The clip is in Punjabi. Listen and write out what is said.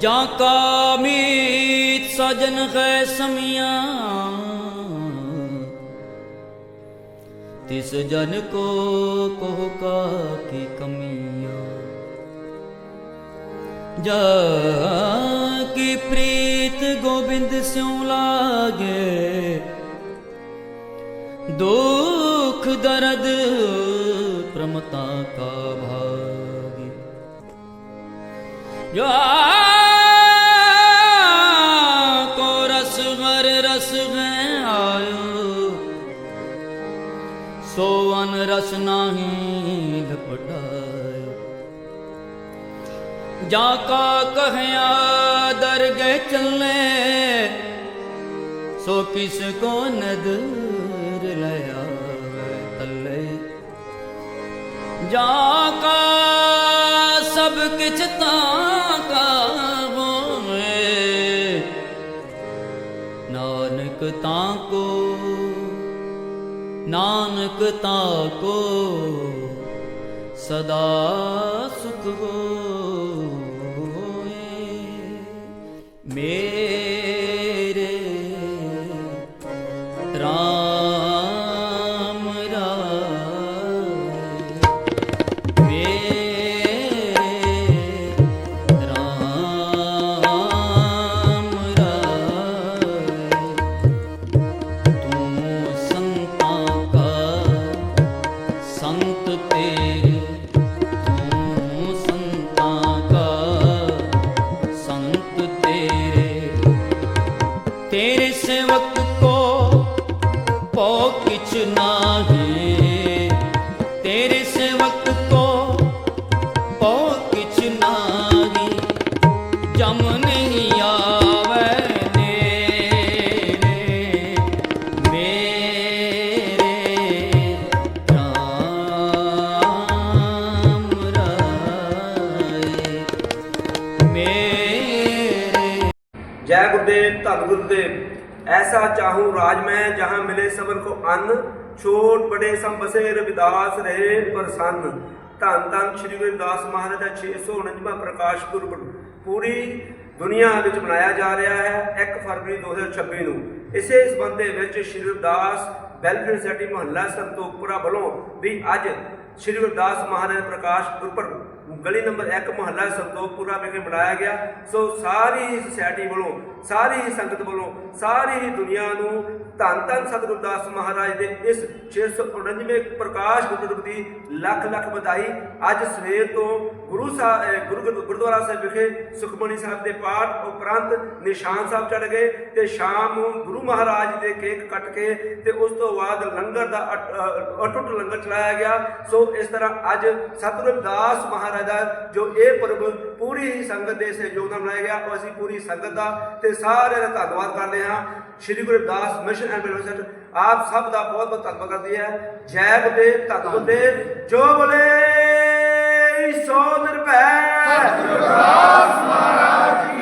ਜਾਂ ਕਾ ਸਜਨ ਹੈ ਸਮੀਆਂ ਤਿਸ ਜਨ ਕੋ ਕੋਹ ਕਾ ਕੀ ਕਮੀਆਂ ਜਾ ਕੀ ਪ੍ਰੀਤ ਗੋਬਿੰਦ ਸਿਉ ਲਾਗੇ। ਦੁਖ ਦਰਦ ਪ੍ਰਮਤਾ ਕਾ ਭਾਗੀ। ਜੋ ਕੋ ਰਸ ਹਰ ਰਸ ਮੈਂ ਆਇਓ। ਸੋ ਅਨ ਰਸ ਨਾਹੀ ਲਪਟਾਇਓ। ਜਾ ਕਾ ਕਹਿਆ ਦਰਗਹਿ ਚੱਲੇ, ਸੋ ਕਿਸ ਕੋ ਨਦਰ ਲਿਆ ਤੱਲੇ। ਜਾ ਕਾ ਸਭ ਕਿਛ ਤਾਂ ਕਾ ਹੋਏ ਨਾਨਕ ਤਾਂ ਕੋ, ਨਾਨਕ ਤਾਂ ਕੋ, ਸਦਾ ਸੁਖ ਹੋਏ ਮੇਰੇ ਜਮ ਨਹੀਂ ਆਵੇ ਨੇਰੇ ਮੇਰੇ ਰਾਮ ਰਾਏ ਮੇਰੇ ਜੈ ਗੁਰਦੇਵ, ਧੰਨ ਗੁਰਦੇਵ। ਐਸਾ ਚਾਹੂੰ ਰਾਜ ਮੈਂ, ਜਹਾਂ ਮਿਲੇ ਸਬਰ ਕੋ ਅੰਨ। ਛੋਟ ਬੜੇ ਸਮ ਬਸੇ ਰਵਿਦਾਸ ਰਹੇ ਪ੍ਰਸੰਨ। ਧੰਨ ਧੰਨ ਦੁਨੀਆ ਵਿੱਚ ਮਨਾਇਆ ਜਾ ਰਿਹਾ ਹੈ 1 ਫਰਵਰੀ 2026 ਨੂੰ। ਇਸੇ ਸੰਬੰਧ ਦੇ ਵਿੱਚ ਸ੍ਰੀ ਗੁਰਦਾਸ ਵੈਲਫੇਅਰ ਸੋਸਾਇਟੀ ਮਹੱਲਾ ਸੰਤੋਖਪੁਰਾ ਵੱਲੋਂ ਵੀ ਅੱਜ ਸ੍ਰੀ ਗੁਰਦਾਸ ਮਹਾਰਾਜ ਪ੍ਰਕਾਸ਼ ਗੁਰਪੁਰਬ ਗਲੀ ਨੰਬਰ 1 ਮੁਹੱਲਾ ਸੰਤੋਖਪੁਰਾ ਵਿਖੇ ਬਣਾਇਆ ਗਿਆ। ਸੋ ਸਾਰੀ ਹੀ ਸੁਸਾਇਟੀ ਵੱਲੋਂ, ਸਾਰੀ ਹੀ ਸੰਗਤ ਵੱਲੋਂ, ਸਾਰੀ ਹੀ ਦੁਨੀਆ ਨੂੰ ਧੰਨ ਧੰਨ ਸਤਿਗੁਰੂ ਦਾਸ ਮਹਾਰਾਜ ਦੇ ਇਸ 649ਵੇਂ ਪ੍ਰਕਾਸ਼ ਗੁਰਪੁਰਬ ਦੀ ਲੱਖ ਲੱਖ ਵਧਾਈ। ਅੱਜ ਸਵੇਰ ਤੋਂ ਗੁਰੂ ਸਾਹਿਬ ਗੁਰੂ ਗੁਰਦੁਆਰਾ ਸਾਹਿਬ ਵਿਖੇ ਸੁਖਮਨੀ ਸਾਹਿਬ ਦੇ ਪਾਠ ਉਪਰੰਤ ਨਿਸ਼ਾਨ ਸਾਹਿਬ ਚੜ ਗਏ ਤੇ ਸ਼ਾਮ ਨੂੰ ਗੁਰੂ ਮਹਾਰਾਜ ਦੇ ਕੇਕ ਕੱਟ ਕੇ ਤੇ ਉਸ ਤੋਂ ਬਾਅਦ ਲੰਗਰ ਦਾ ਅਟੁੱਟ ਲੰਗਰ ਚਲਾਇਆ ਗਿਆ। ਸੋ ਇਸ ਤਰ੍ਹਾਂ ਅੱਜ ਸਤਿਗੁਰੂ ਦਾਸ ਮਹਾਰਾਜ ਦਾ ਜੋ ਇਹ ਪੁਰਬ ਪੂਰੀ ਸੰਗਤ ਦੇ ਸਹਿਯੋਗ ਨਾਲ ਮਨਾਇਆ ਗਿਆ ਅਸੀਂ ਪੂਰੀ ਸੰਗਤ ਦਾ ਤੇ ਸਾਰਿਆਂ ਦਾ ਧੰਨਵਾਦ ਕਰਦੇ ਹਾਂ। Shri Guru Das mission and welfare ਆਪ ਸਭ ਦਾ ਬਹੁਤ ਬਹੁਤ ਧੰਨਵਾਦ ਕਰਦੀ ਹੈ। ਜੈ ਗੁਰਦੇਵ ਧੰਨ ਗੁਰਦੇਵ ਜੋ ਬੋਲੇ ਸੋ ਨਿਰਭੈ। ਸਤਿਗੁਰੂ ਰਵਿਦਾਸ ਮਹਾਰਾਜ